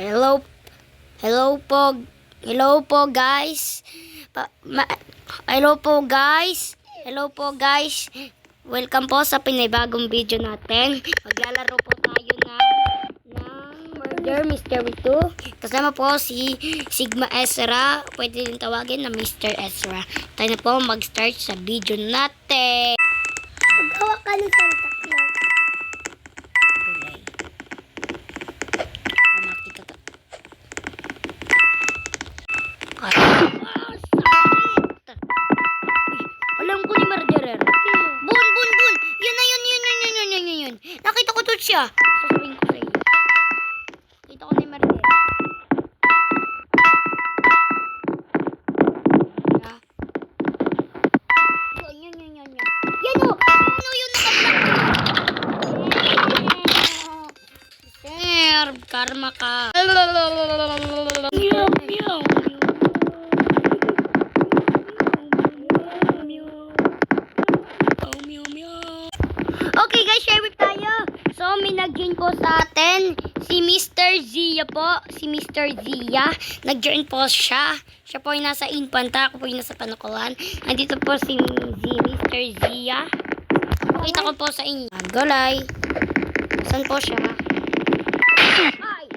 Hello. Hello po. Hello po guys. Pa, ma, hello po guys. Hello po guys. Welcome po sa pinibagong video natin. Maglalaro po tayo na ng Murder Mystery 2. Kasama po si Sigma Ezra. Pwede din tawagin na Mr. Ezra. Tayo na po mag-start sa video natin. Gawa ka ng Santa Claus. Takot siya. Iya, Sasabihin ko sa. Kita ko na. Karma ka. Iya, iya. Zia po. Si Mr. Zia. Nag-join po siya. Siya po ay nasa Infanta. Ako po ay nasa Panukulan. Andito po si Z, Mr. Zia. Pakita ko po sa inyo. Gulay. Saan po siya? Ay!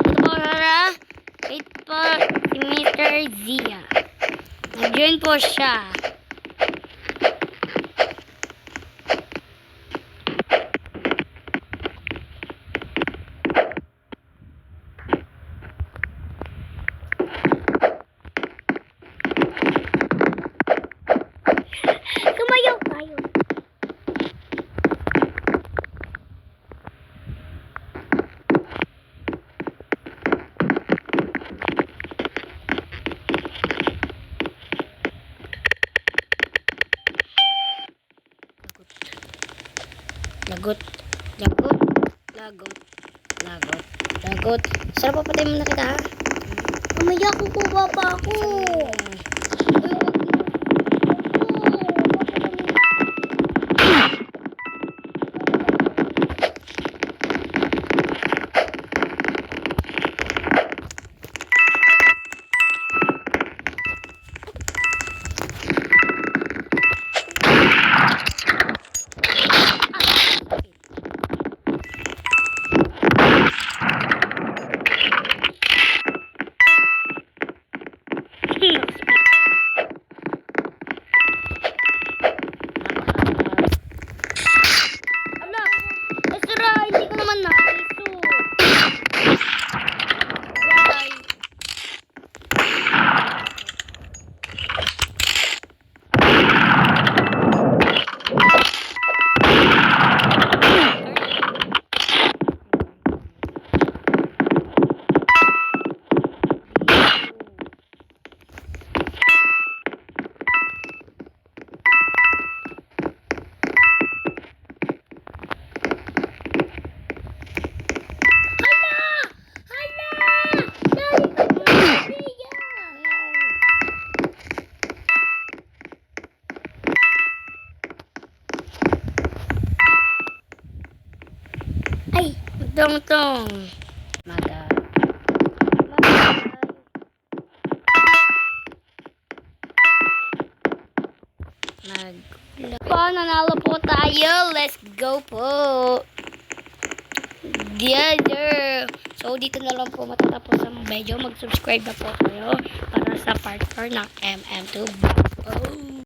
Ito po, Rara. Ito po si Mr. Zia. Nag-join po siya. Sumayaw tayo. Lagot. Lagot. Lagot. Lagot. Lagot. Sarap pa patay mo na kita, ha? Ko po, baba ako. Ala! Tong tong. Maga. Mag. Po, nanalo po tayo. Let's go po. Together. So, dito na lang po matatapos ang video. Mag-subscribe na po kayo para sa part 4 ng MM2. Oh.